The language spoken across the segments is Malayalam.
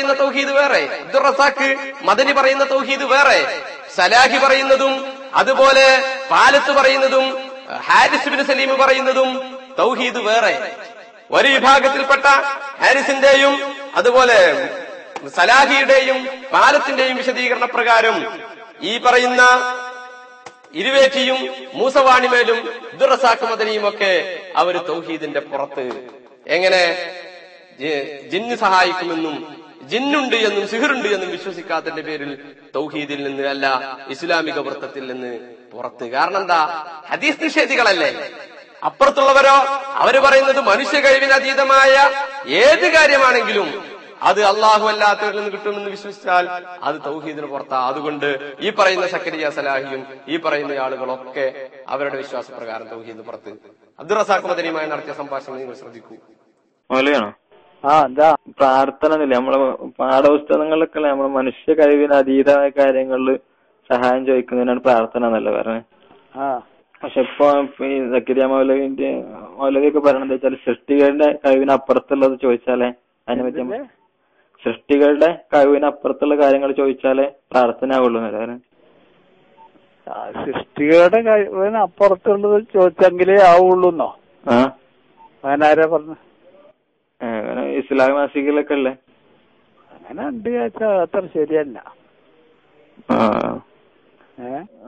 പറയുന്ന തൗഹീദ് വേറെ അബ്ദുൾ റസാഖ് മദനി പറയുന്ന തൗഹീദ് വേറെ സലാഹി പറയുന്നതും അതുപോലെ പാലത്ത് പറയുന്നതും ഹാരിസ് ബിൻ സലീം പറയുന്നതും തൗഹീദ് വേറെ. ഒരു വിഭാഗത്തിൽപ്പെട്ട ഹാരിസിന്റെയും അതുപോലെ സലാഹിയുടെയും പാലത്തിന്റെയും വിശദീകരണ പ്രകാരം ഈ പറയുന്ന ഇരുവേറ്റിയും മൂസവാണിമേലും ദുറസാക്ക് മദനിയും ഒക്കെ അവർ തൗഹീദിന്റെ പുറത്ത് എങ്ങനെ ജിന്ന് സഹായിക്കുമെന്നും ജിന്നുണ്ട് എന്നും സിഹിറുണ്ട് എന്നും വിശ്വസിക്കാത്തതിന്റെ പേരിൽ തൗഹീദിൽ നിന്ന് അല്ല ഇസ്ലാമിക വൃത്തത്തിൽ നിന്ന് പുറത്ത്. കാരണം എന്താ? ഹദീസ് നിഷേധികളല്ലേ? അപ്പുറത്തുള്ളവരോ അവർ പറയുന്നത് മനുഷ്യ കഴിവിന് അതീതമായ ഏത് കാര്യമാണെങ്കിലും അത് അള്ളാഹു അല്ലാത്തവരിൽ നിന്ന് കിട്ടുമെന്ന് വിശ്വസിച്ചാൽ അത് തൗഹീദിന് പുറത്താ. അതുകൊണ്ട് ഈ പറയുന്ന സക്കരിയ സലാഹിയും ഈ പറയുന്ന ആളുകളൊക്കെ അവരുടെ വിശ്വാസപ്രകാരം തൗഹീദിന് പുറത്ത്. അബ്ദുറസാഖ് മദനിയുമായി നടത്തിയ സംഭാഷണം നിങ്ങൾ ശ്രദ്ധിക്കൂ. ആ എന്താ പ്രാർത്ഥന എന്നില്ല നമ്മളെ പാഠപുസ്തകങ്ങളിലൊക്കെ നമ്മളെ മനുഷ്യ കഴിവിന് അതീതമായ കാര്യങ്ങളിൽ സഹായം ചോദിക്കുന്നതിനാണ് പ്രാർത്ഥന എന്നല്ലേ പറഞ്ഞത് പക്ഷെ ഇപ്പൊ ഈ സക്കരിയ മൗലവിന്റെ മൗലവിയൊക്കെ പറയണത് വെച്ചാൽ സൃഷ്ടികളുടെ കഴിവിനപ്പുറത്തുള്ളത് ചോദിച്ചാലേ അതിനെ പറ്റി സൃഷ്ടികളുടെ കഴിവിനപ്പുറത്തുള്ള കാര്യങ്ങൾ ചോദിച്ചാലേ പ്രാർത്ഥന ആവുള്ളൂ എന്നല്ലേ സൃഷ്ടികളുടെ കഴിവിനപ്പുറത്തുള്ളത് ചോദിച്ചെങ്കിലേ ആവുള്ളൂന്നോ? ആരാ പറഞ്ഞു? അങ്ങനെ മാസികയിലൊക്കെ അല്ലേ? അങ്ങനെ ഉണ്ട് അത്ര ശരിയല്ല.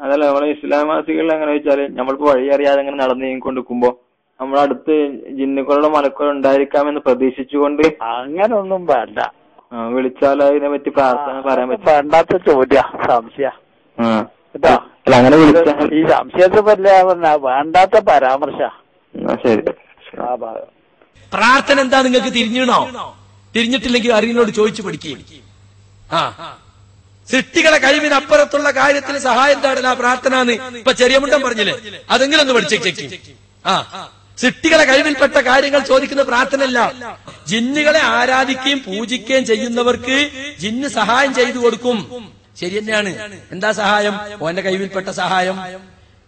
അതല്ല നമ്മളെ ഇസ്ലാം മാസികളിൽ അങ്ങനെ വെച്ചാൽ നമ്മളിപ്പോ വഴി അറിയാതെ അങ്ങനെ നടന്നു കൊണ്ടിരിക്കുമ്പോ നമ്മുടെ അടുത്ത് ജിന്നുക്കളുടെ മലക്കുകൾ ഉണ്ടായിരിക്കാമെന്ന് പ്രതീക്ഷിച്ചുകൊണ്ട് അങ്ങനെ ഒന്നും വേണ്ട വിളിച്ചാലോ അതിനെ പറ്റി പ്രാർത്ഥന പറയാൻ പറ്റും. വേണ്ടാത്ത ചോദ്യ സംശയ. അങ്ങനെ ഈ സംശയത്തെ പറ്റില്ല പറഞ്ഞ വേണ്ടാത്ത പരാമർശ. ശരി. ആ ഭാഗം. പ്രാർത്ഥന എന്താ നിങ്ങൾക്ക് തിരിഞ്ഞണോ? തിരിഞ്ഞിട്ടില്ലെങ്കിൽ അറിയുന്നോട് ചോദിച്ചു പഠിക്കുകയും ആ. സൃഷ്ടികളെ കഴിവിനപ്പുറത്തുള്ള കാര്യത്തിന് സഹായം തേടല പ്രാർത്ഥന എന്ന് ഇപ്പൊ ചെറിയ മുണ്ടൻ പറഞ്ഞില്ലേ? അതെങ്കിലും ഒന്ന് പഠിച്ചേക്ക് ആ. സൃഷ്ടികളെ കഴിവിൽപ്പെട്ട കാര്യങ്ങൾ ചോദിക്കുന്ന പ്രാർത്ഥനയല്ല. ജിന്നുകളെ ആരാധിക്കുകയും പൂജിക്കുകയും ചെയ്യുന്നവർക്ക് ജിന്ന് സഹായം ചെയ്തു കൊടുക്കും. ശരി തന്നെയാണ്. എന്താ സഹായം? ഓന്റെ കഴിവിൽപ്പെട്ട സഹായം.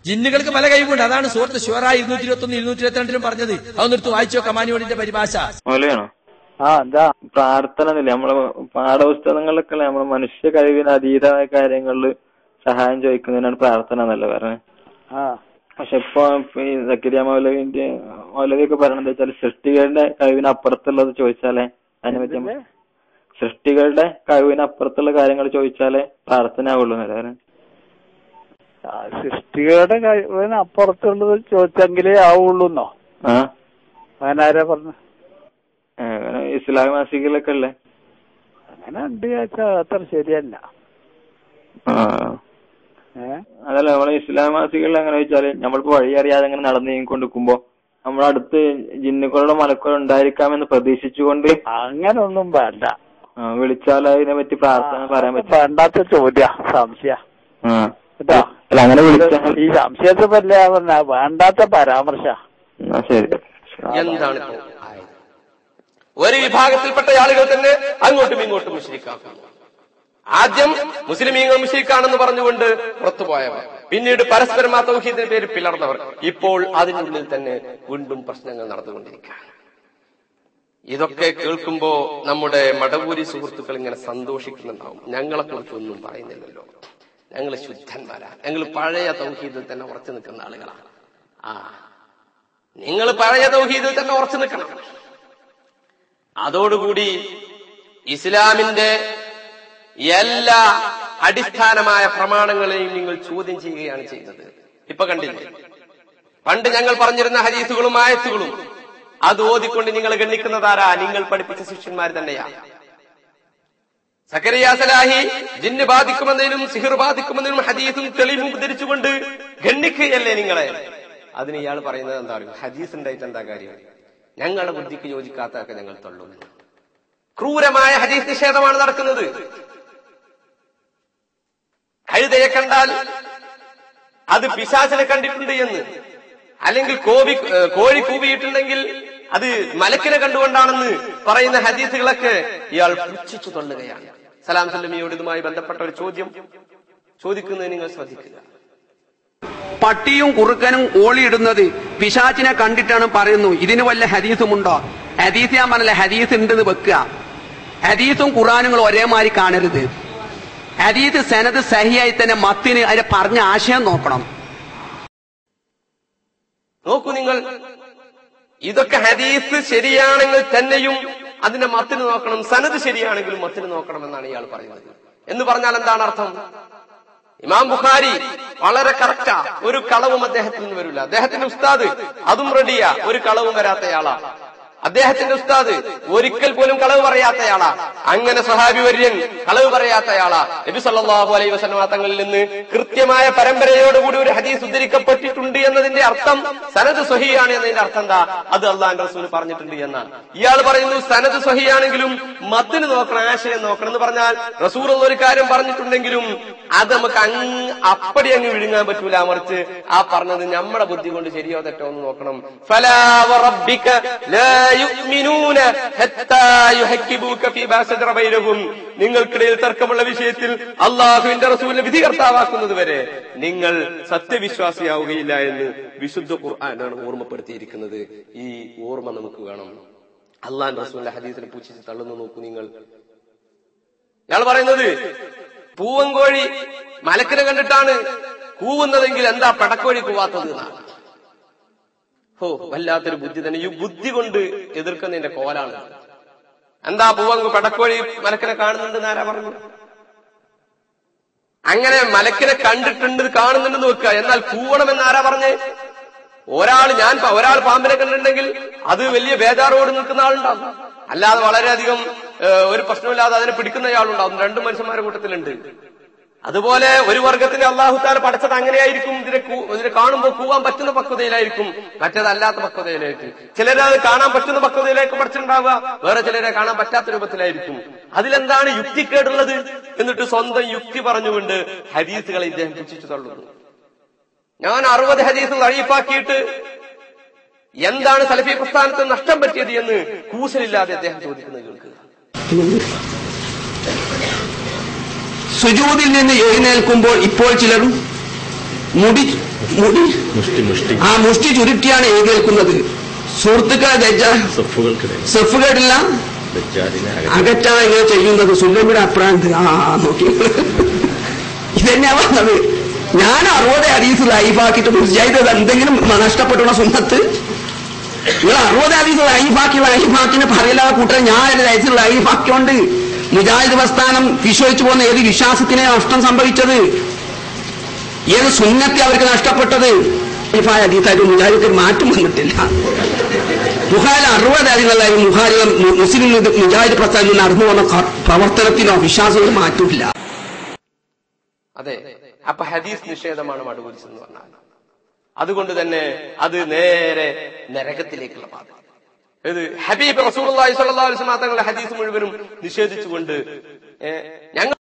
ജിന്നുകൾക്ക് പല കഴിവുണ്ട്. അതാണ് സുഹൃത്ത് ഷുവറ ഇരുന്നൂറ്റി ഇരുപത്തി ഒന്ന് ഇരുന്നൂറ്റി ഇരുപത്തിരണ്ടിലും പറഞ്ഞത് അതൊന്നെടുത്ത് വായിച്ചോ കമാനിയോടിന്റെ പരിഭാഷ. മൗലയാണോ ആ എന്താ? പ്രാർത്ഥന എന്നില്ല നമ്മളെ പാഠപുസ്തകങ്ങളിലൊക്കെ നമ്മളെ മനുഷ്യ കഴിവിന് അതീതമായ കാര്യങ്ങളിൽ സഹായം ചോദിക്കുന്നതിനാണ് പ്രാർത്ഥന എന്നല്ല പറഞ്ഞത് ആ. പക്ഷെ ഇപ്പൊ ഇപ്പൊ ഈ സക്കരിയ മൗലവിന്റെ മൗലവിയൊക്കെ പറയണത് വെച്ചാൽ സൃഷ്ടികളുടെ കഴിവിന് അപ്പുറത്തുള്ളത് ചോദിച്ചാലേ അതിനെ പറ്റി സൃഷ്ടികളുടെ കഴിവിന് അപ്പുറത്തുള്ള കാര്യങ്ങൾ ചോദിച്ചാലേ പ്രാർത്ഥന ആവുള്ളൂ എന്നല്ലേ സൃഷ്ടികളുടെ കഴിവിന് അപ്പുറത്തുള്ളത് ചോദിച്ചെങ്കിലേ ആവുള്ളൂന്നോ? ആ. അങ്ങനെ ആരാ പറഞ്ഞു? ഇസ്ലാം മാസികയിലൊക്കെ അല്ലേ? അങ്ങനെ ഉണ്ട് ചോദിച്ചാ അത്ര ശരിയല്ല. അതല്ല നമ്മൾ ഇസ്ലാം മാസികളിൽ അങ്ങനെ വെച്ചാൽ നമ്മളിപ്പോ വഴി അറിയാതെ അങ്ങനെ നടന്നു നീങ്ങിക്കൊണ്ടിരിക്കുമ്പോ നമ്മുടെ അടുത്ത് ജിന്നുക്കളുടെ മലക്കുകൾ ഉണ്ടായിരിക്കാമെന്ന് പ്രതീക്ഷിച്ചുകൊണ്ട് അങ്ങനെ ഒന്നും വേണ്ട. ആ, വിളിച്ചാലോ അതിനെ പറ്റി പ്രാർത്ഥന പറയാൻ പറ്റും വേണ്ടാത്ത ചോദ്യ സംശയ. അല്ല അങ്ങനെ വിളിച്ചാൽ ഈ സംശയത്തെ പറ്റില്ല പറഞ്ഞ വേണ്ടാത്ത പരാമർശ. ശരി. എന്താണ് ഒരു വിഭാഗത്തിൽപ്പെട്ട ആളുകൾ തന്നെ അങ്ങോട്ടും ഇങ്ങോട്ടും മുസ്ലിക്കാക്കുന്നു ആദ്യം മുസ്ലിമീങ്ങൾ മുസ്ലിക്കാണെന്ന് പറഞ്ഞുകൊണ്ട് പുറത്തുപോയവർ പിന്നീട് പരസ്പരം ആ തൗഹീദിന്റെ പേര് പിളർന്നവർ. ഇപ്പോൾ അതിനുള്ളിൽ തന്നെ വീണ്ടും പ്രശ്നങ്ങൾ നടന്നുകൊണ്ടിരിക്കുകയാണ്. ഇതൊക്കെ കേൾക്കുമ്പോ നമ്മുടെ മടവൂരി സുഹൃത്തുക്കൾ ഇങ്ങനെ സന്തോഷിക്കുന്നുണ്ടാവും. ഞങ്ങളെ കുറിച്ചൊന്നും പറയുന്നില്ലല്ലോ. ഞങ്ങൾ ശുദ്ധന്മാരാ. ഞങ്ങൾ പഴയ തൗഹീദിൽ തന്നെ ഉറച്ചു നിൽക്കുന്ന ആളുകളാണ് ആ നിങ്ങൾ പഴയ തൗഹീദിൽ തന്നെ ഉറച്ചു നിൽക്കണം. അതോടുകൂടി ഇസ്ലാമിന്റെ എല്ലാ അടിസ്ഥാനമായ പ്രമാണങ്ങളെയും നിങ്ങൾ ചോദ്യം ചെയ്യുകയാണ് ചെയ്യുന്നത്. ഇപ്പൊ കണ്ടില്ലേ? പണ്ട് ഞങ്ങൾ പറഞ്ഞിരുന്ന ഹരീസുകളും ആയത്തുകളും അത് ഓതിക്കൊണ്ട് നിങ്ങൾ ഗണ്ണിക്കുന്നതാരാ? നിങ്ങൾ പഠിപ്പിച്ച ശിഷ്യന്മാർ തന്നെയാ. സക്കരിയ സലാഹി ജിന്ന് ബാധിക്കുമെന്നതിനും സിഹിർ ബാധിക്കുമെന്നതിനും ഹദീസും തെളിവും ഉദ്ധരിച്ചുകൊണ്ട് ഗണ്ണിക്കുകയല്ലേ നിങ്ങളെ? അതിന് ഇയാൾ പറയുന്നത് എന്താ പറയുക ഹദീസ് ഉണ്ടായിട്ട് എന്താ കാര്യം? ഞങ്ങളുടെ ബുദ്ധിക്ക് യോജിക്കാത്തതൊക്കെ ഞങ്ങൾ തള്ളുന്നു. ക്രൂരമായ ഹദീസ് നിഷേധമാണ് നടക്കുന്നത്. കഴുതയെ കണ്ടാൽ അത് പിശാചിനെ കണ്ടിട്ടുണ്ട് എന്ന്. അല്ലെങ്കിൽ കോവി കോഴി കൂവിയിട്ടുണ്ടെങ്കിൽ അത് മലക്കിനെ കണ്ടുകൊണ്ടാണെന്ന് പറയുന്ന ഹദീസുകളൊക്കെ ഇയാൾ പുച്ഛിച്ചു തള്ളുകയാണ്. സലാം സല്ലമിയോട് ഇതുമായി ബന്ധപ്പെട്ട ഒരു ചോദ്യം. ചോദിക്കുന്നത് നിങ്ങൾ ശ്രദ്ധിക്കുക. പട്ടിയും കുറുക്കനും ഓളിയിടുന്നത് പിശാചിനെ കണ്ടിട്ടാണ് പറയുന്നു. ഇതിന് വല്ല ഹദീസുമുണ്ടോ? ഹദീസ് ഞാൻ പറഞ്ഞില്ല ഹദീസ് ഉണ്ടെന്ന് വെക്കുക. ഹദീസും ഖുറാനുകളും ഒരേമാതിരി കാണരുത്. ഹദീസ് സനത് സഹിയായി തന്നെ മത്തിന് അതിനെ പറഞ്ഞ ആശയം നോക്കണം. നോക്കൂ നിങ്ങൾ. ഇതൊക്കെ ഹദീസ് ശരിയാണെങ്കിൽ തന്നെയും അതിന്റെ മത്തിന് നോക്കണം സനത് ശരിയാണെങ്കിലും മത്തിന് നോക്കണം എന്നാണ് ഇയാൾ പറയുന്നത്. എന്ന് പറഞ്ഞാൽ എന്താണ് അർത്ഥം? ഇമാം ബുഖാരി വളരെ കറക്റ്റാ ഒരു കളവും അദ്ദേഹത്തിൽ നിന്ന് വരില്ല. അദ്ദേഹത്തിന്റെ ഉസ്താദ് അതും റെഡിയാ ഒരു കളവും വരാത്തയാളാ അദ്ദേഹത്തിന്റെ ഉസ്താദ് ഒരിക്കൽ പോലും കളവ് പറയാത്തയാളാ. അങ്ങനെ സഹാബി വര്യൻ കളവ് പറയാത്തയാളാ. നബി സല്ലാഹു അലൈഹി വസല്ലമ തങ്ങളിൽ നിന്ന് കൃത്യമായ പരമ്പരയോടുകൂടി ഒരു ഹദീസ് ഉദ്ധരിക്കപ്പെട്ടിട്ടുണ്ട് എന്നതിന്റെ അർത്ഥം സനത് സ്വഹിയാണ് എന്നതിന്റെ അർത്ഥം എന്താ? അത് അള്ളാഹ് റസൂൽ പറഞ്ഞിട്ടുണ്ട് എന്നാണ്. ഇയാൾ പറയുന്നു സനത് സ്വഹിയാണെങ്കിലും മത്തിന് നോക്കണം ആശയം നോക്കണം എന്ന് പറഞ്ഞാൽ റസൂൽ ഒരു കാര്യം പറഞ്ഞിട്ടുണ്ടെങ്കിലും അത് നമുക്ക് അങ്ങ് അപ്പടി അങ്ങ് വിഴുങ്ങാൻ പറ്റൂല മറിച്ച് ആ പറഞ്ഞത് നമ്മുടെ ബുദ്ധി കൊണ്ട് ശരിയോ തെറ്റോ എന്ന് നോക്കണം. നിങ്ങൾക്കിടയിൽ തർക്കമുള്ള വിഷയത്തിൽ അള്ളാഹുവിന്റെ റസൂലിനെ വിധികർത്താവാക്കുന്നത് വരെ നിങ്ങൾ സത്യവിശ്വാസിയാവുകയില്ല എന്ന് വിശുദ്ധ ഖുർആനാണ് ഓർമ്മപ്പെടുത്തിയിരിക്കുന്നത്. ഈ ഓർമ്മ നമുക്ക് വേണം. അള്ളാൻ റസൂലിന്റെ ഹദീസിനെ പൂച്ചിച്ച് തള്ളുന്നു നോക്കൂ നിങ്ങൾ. ഇയാൾ പറയുന്നത് പൂവൻകോഴി മലക്കിനെ കണ്ടിട്ടാണ് കൂവുന്നതെങ്കിൽ എന്താ പടക്കോഴി കൂവാത്തത് എന്നാണ്. ഓ വല്ലാത്തൊരു ബുദ്ധി തന്നെ. ഈ ബുദ്ധി കൊണ്ട് എതിർക്കുന്നതിന്റെ കോലാണ്. എന്താ പൂവങ്ക് പടക്കോഴി മലക്കിനെ കാണുന്നുണ്ട് ആരാ പറഞ്ഞു? അങ്ങനെ മലക്കിനെ കണ്ടിട്ടുണ്ട് കാണുന്നുണ്ടെന്ന് വെക്കുക. എന്നാൽ കൂവണമെന്ന് ആരാ പറഞ്ഞേ? ഒരാൾ ഞാൻ ഒരാൾ പാമ്പിനെ കണ്ടിട്ടുണ്ടെങ്കിൽ അത് വലിയ ബേജാറോട് നിൽക്കുന്ന ആളുണ്ടാകും. അല്ലാതെ വളരെയധികം ഒരു പ്രശ്നമില്ലാതെ അതിനെ പിടിക്കുന്ന ആളുണ്ടാകും രണ്ടു മനുഷ്യന്മാരുടെ കൂട്ടത്തിലുണ്ട്. അതുപോലെ ഒരു വർഗത്തിന് അള്ളാഹുത്താല പഠിച്ചത് അങ്ങനെയായിരിക്കും. ഇതിനെ ഇതിനെ കാണുമ്പോൾ കൂവാൻ പറ്റുന്ന പക്വതയിലായിരിക്കും. മറ്റേതല്ലാത്ത പക്വതയിലായിരിക്കും ചിലരെ അത് കാണാൻ പറ്റുന്ന പക്വതയിലേക്ക് പഠിച്ചിട്ടുണ്ടാവുക. വേറെ ചിലരെ കാണാൻ പറ്റാത്ത രൂപത്തിലായിരിക്കും. അതിലെന്താണ് യുക്തിക്കേടുള്ളത് എന്നിട്ട് സ്വന്തം യുക്തി പറഞ്ഞുകൊണ്ട് ഹദീസുകളെ ഇദ്ദേഹം പുച്ഛിച്ചു തള്ളുന്നു. ഞാൻ അറുപത് ഹരീസ് അഴീഫാക്കിയിട്ട് എന്താണ് സലഫി പ്രസ്ഥാനത്തിന് നഷ്ടം പറ്റിയത് എന്ന് കൂസലില്ലാതെ അദ്ദേഹം ചോദിക്കുന്നത് കേൾക്കുക. സുജൂദിൽ നിന്ന് എഴുന്നേൽക്കുമ്പോൾ ഇപ്പോൾ ചിലർ മുടി മുടി? ആ മുഷ്ടി ചുരുട്ടിയാണ് എഴുന്നേൽക്കുന്നത്. സുഹൃത്തുക്കളെ ദജ്ജ സെഫുകളിലെല്ലാം അകറ്റാണ് ഇങ്ങനെ ചെയ്യുന്നത് സുല്ലമിയുടെ അപ്രാന്ത്. ആ നോക്കി. ഇതന്നെയാ പറഞ്ഞത് ഞാൻ അറുപത് ഹദീസ് ലൈഫാക്കിയിട്ട് മുസ്ജാഹിദ് എന്തെങ്കിലും നഷ്ടപ്പെട്ടുള്ള സുന്നത്ത്? നിങ്ങൾ അറുപത് അരീസ് ലൈഫാക്കി ലൈഫാക്കിന് പറയലാ കൂട്ടർ ഞാൻ ലൈഫ് ലൈഫാക്കിയോണ്ട് മുജാഹിദ് പ്രസ്ഥാനം വിശ്വസിച്ചു പോകുന്ന ഏത് വിശ്വാസത്തിനെ നഷ്ടം സംഭവിച്ചത്? ഏത് സുന്നത്തെ അവർക്ക് നഷ്ടപ്പെട്ടത്? ഒരു മാറ്റം വന്നിട്ടില്ല. ബുഹാരി അറുപത് അരികളായി മുഹാരി മുസ്ലിം മുജാഹിദ് പ്രസ്ഥാനം നടന്നു വന്ന പ്രവർത്തനത്തിനോ വിശ്വാസത്തിനോ മാറ്റമില്ല. അതെ. അപ്പൊ ഹദീസ് നിഷേധമാണ് മടുകുരിസ് എന്ന് പറഞ്ഞാൽ. അതുകൊണ്ട് തന്നെ അത് നേരെ നരകത്തിലേക്കുള്ള പാത ഇത് ഹബീബ് റസൂൽ സ്വല്ലല്ലാഹു അലൈഹി വസല്ലം തങ്ങളുടെ ഹദീസ് മുഴുവനും നിഷേധിച്ചുകൊണ്ട് ഞങ്ങൾ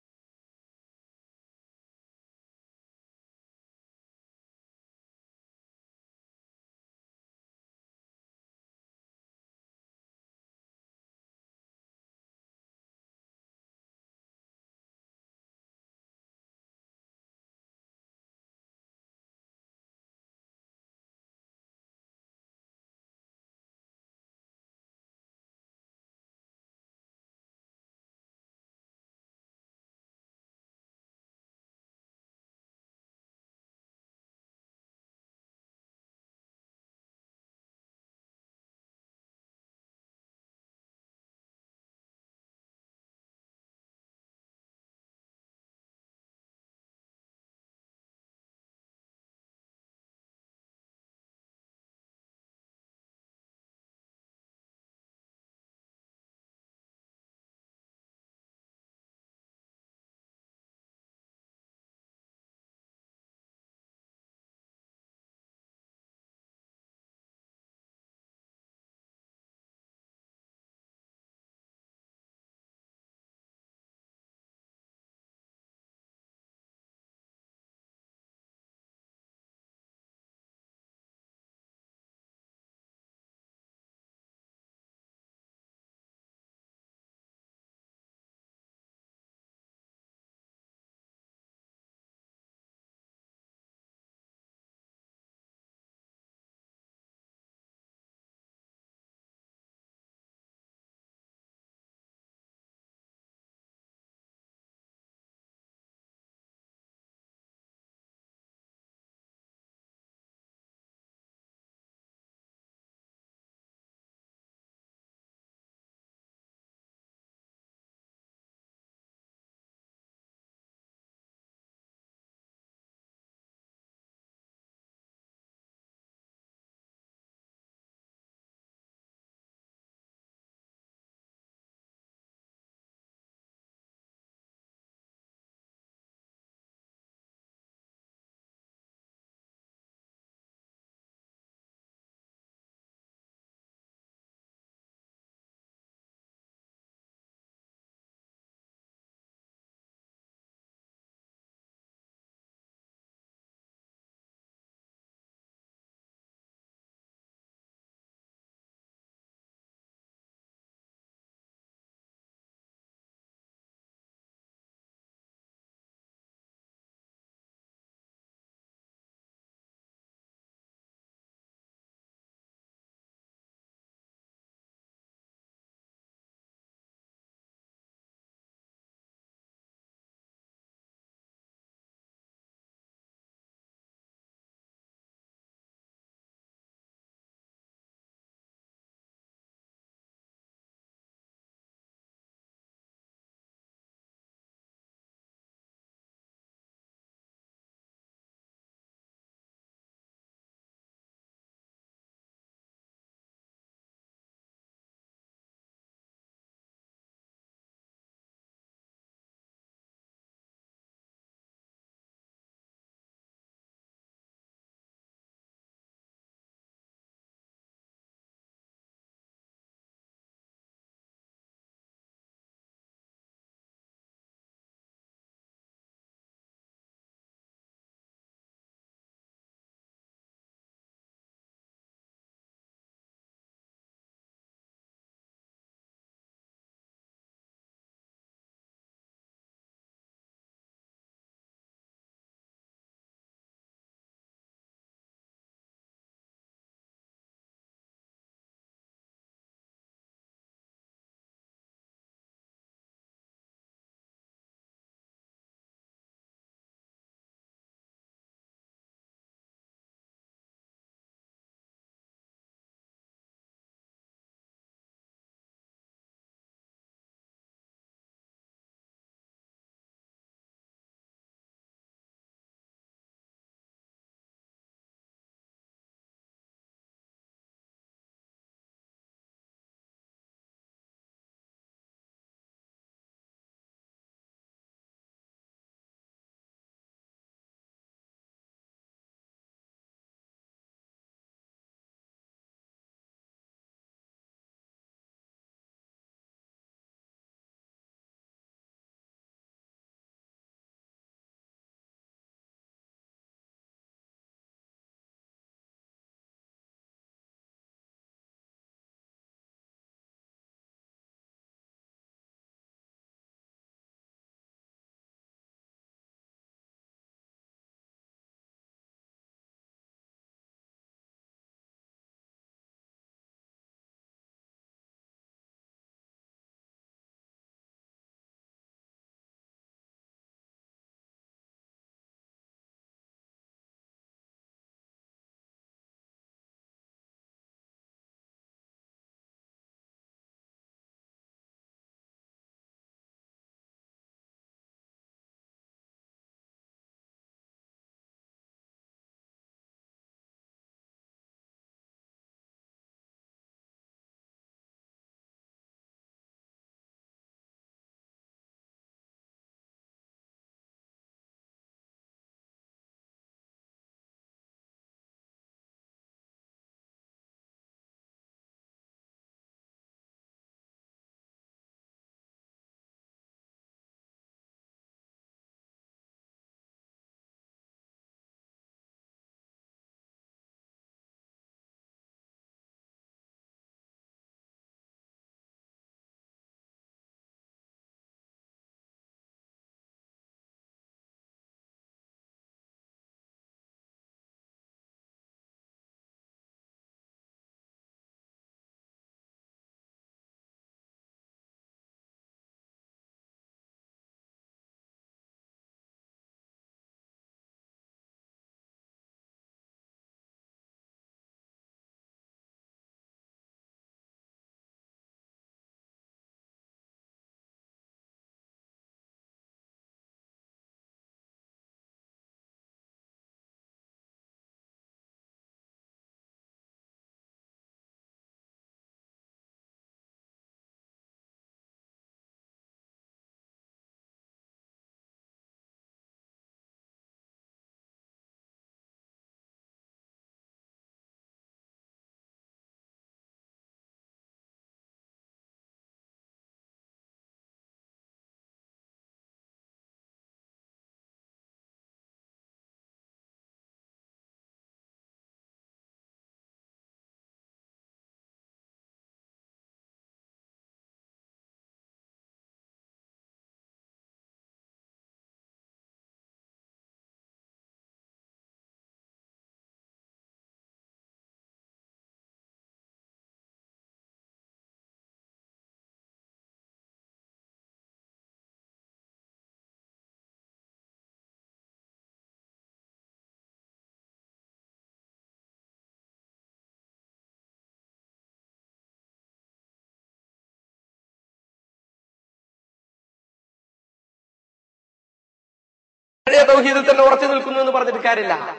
തൗഹീദിൽ തന്നെ ഉറച്ചു നിൽക്കുന്നു എന്ന് പറഞ്ഞിട്ട് കാര്യമില്ല.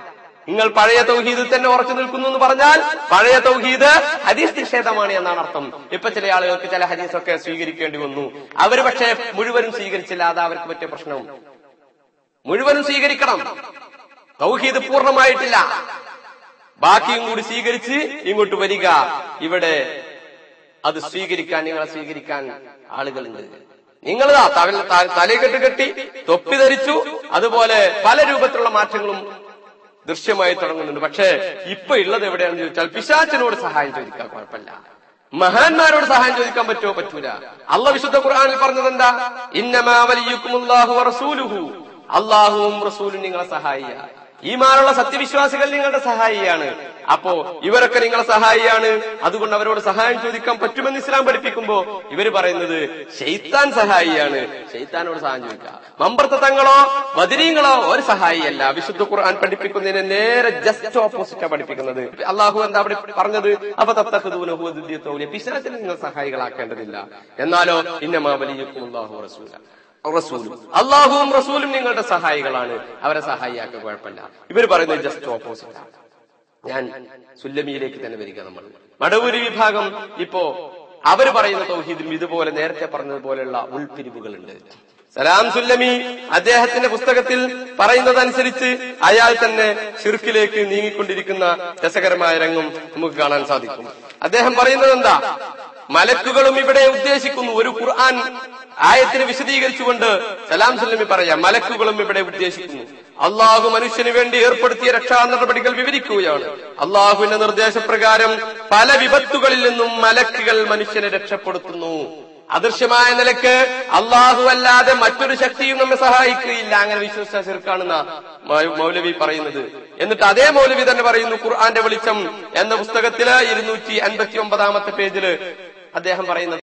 നിങ്ങൾ പഴയ തൗഹീദിൽ തന്നെ ഉറച്ചു നിൽക്കുന്നു എന്ന് പറഞ്ഞാൽ പഴയ തൗഹീദ് ഹദീസ് നിഷേധമാണ് എന്നാണ് അർത്ഥം. ഇപ്പൊ ചില ആളുകൾക്ക് ചില ഹദീസൊക്കെ സ്വീകരിക്കേണ്ടി വന്നു. അവർ പക്ഷേ മുഴുവനും സ്വീകരിച്ചില്ല. അത് അവർക്ക് പറ്റിയ പ്രശ്നവും മുഴുവനും സ്വീകരിക്കണം. തൗഹീദ് പൂർണമായിട്ടില്ല. ബാക്കിയും കൂടി സ്വീകരിച്ച് ഇങ്ങോട്ട് വരിക. ഇവിടെ അത് സ്വീകരിക്കാൻ നിങ്ങളെ സ്വീകരിക്കാൻ ആളുകളുണ്ട്. നിങ്ങൾ തലയെക്കെട്ട് കെട്ടി തൊപ്പി ധരിച്ചു. അതുപോലെ പല രൂപത്തിലുള്ള മാറ്റങ്ങളും ദൃശ്യമായി തുടങ്ങുന്നുണ്ട്. പക്ഷേ ഇപ്പൊ ഉള്ളത് എവിടെയാണെന്ന് ചോദിച്ചാൽ പിശാച്ചിനോട് സഹായം ചോദിക്കാൻ കുഴപ്പമില്ല. മഹാന്മാരോട് സഹായം ചോദിക്കാൻ പറ്റുമോ? പറ്റൂല. അള്ള വിശുദ്ധ ഖുർആാനിൽ പറഞ്ഞത് എന്താ ഇന്നമാ വലിയുക്കുമുല്ലാഹു റസൂലുഹു അള്ളാഹുവും റസൂലും നിങ്ങളെ സഹായിയ. ഈമാനുള്ള സത്യവിശ്വാസികൾ നിങ്ങളുടെ സഹായിയാണ്. അപ്പോ ഇവരൊക്കെ നിങ്ങളെ സഹായിയാണ്. അതുകൊണ്ട് അവരോട് സഹായം ചോദിക്കാൻ പറ്റുമെന്ന് ഇസ്ലാം പഠിപ്പിക്കുമ്പോ ഇവർ പറയുന്നത് ഷെയ്ത്താൻ സഹായിയാണ്. ഷെയ്ത്താനോട് സഹായം ചോദിക്കുക. മമ്പർത്ത തങ്ങളോ ബദരീങ്ങളോ ഒരു സഹായിയല്ല. വിശുദ്ധ ഖുർആൻ പഠിപ്പിക്കുന്നതിന് നേരെ ജസ്റ്റ് ഓപ്പോസിറ്റാ പഠിപ്പിക്കുന്നത്. അള്ളാഹു എന്താ പറഞ്ഞത്? അപ്പൊ തത്തഹുദൂനഹുദിയത്തോലിയ പിശാചിനെ നിങ്ങൾ സഹായികളാക്കേണ്ടതില്ല. എന്നാലോ ഇന്നമാ വലിയക്കും അള്ളാഹു റസൂല. റസൂലും. അള്ളാഹുവും റസൂലും നിങ്ങളുടെ സഹായികളാണ്. അവരെ സഹായിയാക്കുക കുഴപ്പമില്ല. ഇവർ പറയുന്നത് ജസ്റ്റ് ഓപ്പോസിറ്റ് ഞാൻ സുല്ലമിയിലേക്ക് തന്നെ വരിക നമ്മൾ. മടവൂരി വിഭാഗം ഇപ്പോ അവർ പറയുന്ന തൗഹീദിലും ഇതുപോലെ നേരത്തെ പറഞ്ഞതുപോലെയുള്ള ഉൾപിരിവുകളുണ്ട്. സലാം സുല്ലമി അദ്ദേഹത്തിന്റെ പുസ്തകത്തിൽ പറയുന്നതനുസരിച്ച് അയാൾ തന്നെ ഷിർക്കിലേക്ക് നീങ്ങിക്കൊണ്ടിരിക്കുന്ന രസകരമായ രംഗം നമുക്ക് കാണാൻ സാധിക്കും. അദ്ദേഹം പറയുന്നത് എന്താ മലക്കുകളും ഇവിടെ ഉദ്ദേശിക്കുന്നു ഒരു ഖുർആൻ ആയത്തിന് വിശദീകരിച്ചുകൊണ്ട് സലാം സുല്ലമി പറയാം. മലക്കുകളും ഇവിടെ ഉദ്ദേശിക്കുന്നു. അള്ളാഹു മനുഷ്യന് വേണ്ടി ഏർപ്പെടുത്തിയ രക്ഷാ നടപടികൾ വിവരിക്കുകയാണ്. അള്ളാഹുവിന്റെ നിർദ്ദേശപ്രകാരം പല വിപത്തുകളിൽ നിന്നും മലക്കുകൾ മനുഷ്യനെ രക്ഷപ്പെടുത്തുന്നു. അദൃശ്യമായ നിലയ്ക്ക് അള്ളാഹു അല്ലാതെ മറ്റൊരു ശക്തിയും നമ്മെ സഹായിക്കുകയില്ല. അങ്ങനെ വിശ്വസിച്ച ചെറുക്കാണെന്ന മൗലവി പറയുന്നത്. എന്നിട്ട് അതേ മൗലവി തന്നെ പറയുന്നു ഖുർആന്റെ വെളിച്ചം എന്ന പുസ്തകത്തിൽ ഇരുന്നൂറ്റി അൻപത്തി ഒമ്പതാമത്തെ പേജിൽ അദ്ദേഹം പറയുന്നത്